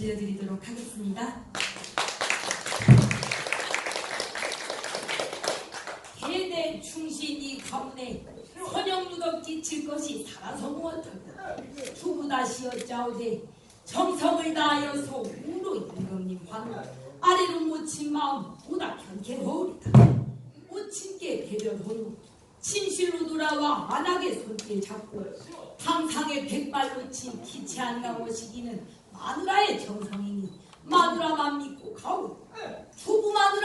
들려드리도록 하겠습니다. 대대 충신이 가문에 선영무덕 끼칠 것이 살아서 무엇하다 주부다시었자오되 정성을 다하여서 우로 임금님 환 아래로 묻힌 마음 보다 견케하오리다 모친께 대변하고 진실로 돌아와 안하게 손길 잡고 항상의 백발로 친 기체한 가오시기는 마누라의 정성이니 마누라만 믿고 가오. 초부 마누라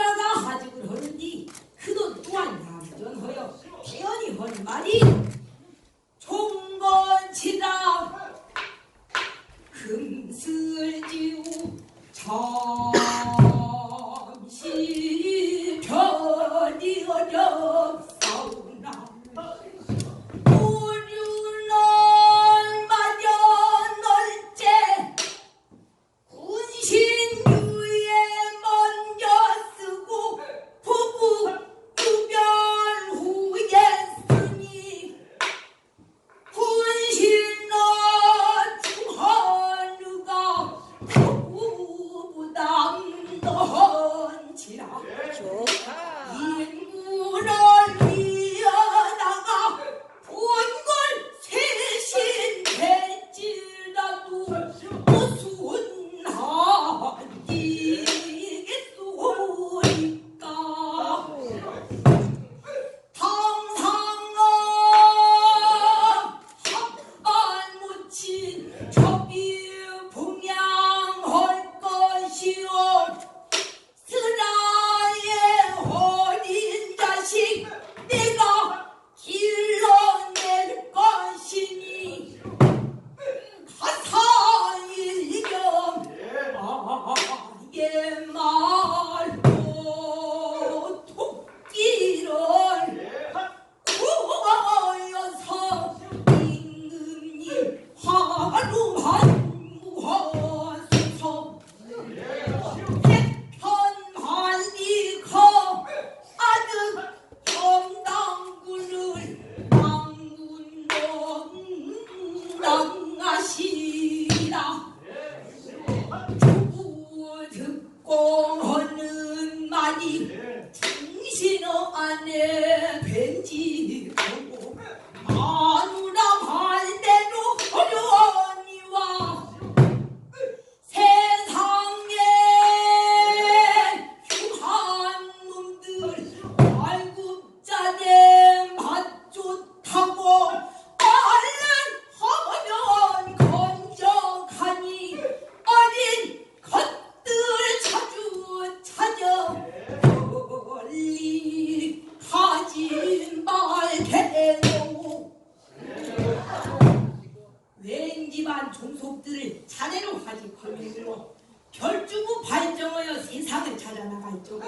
자네로 하지 걸리므로 별주부 발정하여 세상을 찾아나갈지고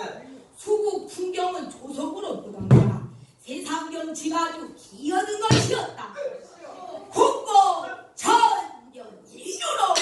수국 풍경은 조석으로 보던가 세상 경치가 아주 기어든 것이었다. 국고 천년 이유로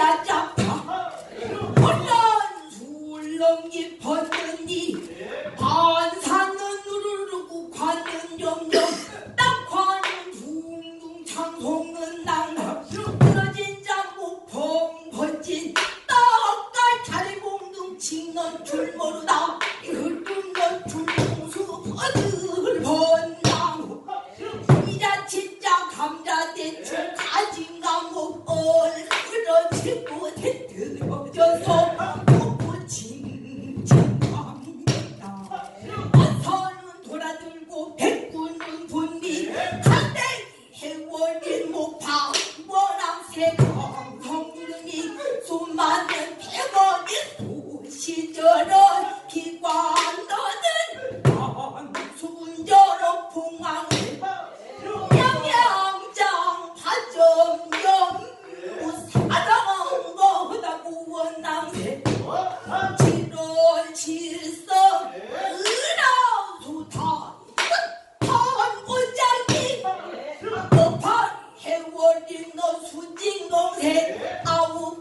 야잡파 혼란 술렁이 벗는디 반산은 우르르고 관은 점점 땅관은 둥둥 창송은 낭나 쓰러진 장고 펑 번진 떡과 자리공둥 칭넌 줄 모르다. fazer algo